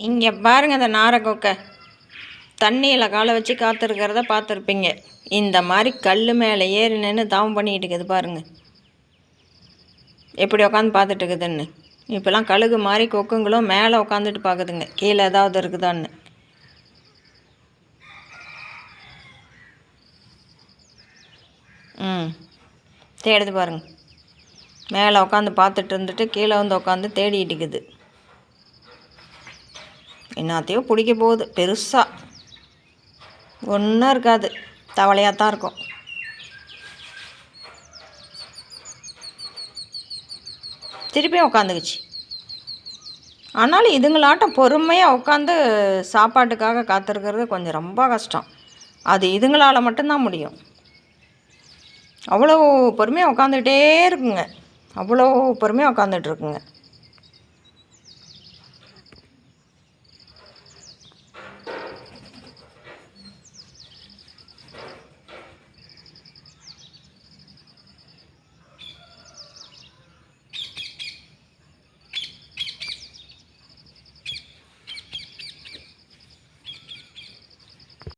இங்கே பாருங்க இந்த நாரை கொக்கை. தண்ணியில் காலை வச்சு காத்திருக்கிறத பார்த்துருப்பீங்க. இந்த மாதிரி கல் மேலே ஏறி நின்று தவம் பண்ணிக்கிட்டு இருக்குது பாருங்க. எப்படி உட்காந்து பார்த்துட்டு இருக்குதுன்னு இப்போலாம் கழுகு மாதிரி கொக்குங்களும் மேலே உட்காந்துட்டு பார்க்குதுங்க. கீழே ஏதாவது இருக்குதான்னு. ம். தேடுது பாருங்க. மேலே உட்காந்து பார்த்துட்டு இருந்துட்டு கீழே வந்து உட்காந்து தேடிட்டு இருக்குது. என்னத்தையோ பிடிக்க போகுது. பெருசாக ஒன்றும் இருக்காது. தவளையாக தான் இருக்கும். திருப்பியும் உட்காந்துக்குச்சு ஆனாலும் இதுங்களாட்டம் பொறுமையாக உட்காந்து சாப்பாட்டுக்காக காத்திருக்கிறது கொஞ்சம் ரொம்ப கஷ்டம். அது இதுங்களால் மட்டும்தான் முடியும். அவ்வளோ பொறுமையாக உட்காந்துக்கிட்டே இருக்குங்க. அவ்வளோ பொறுமையாக உட்காந்துட்டு இருக்குங்க.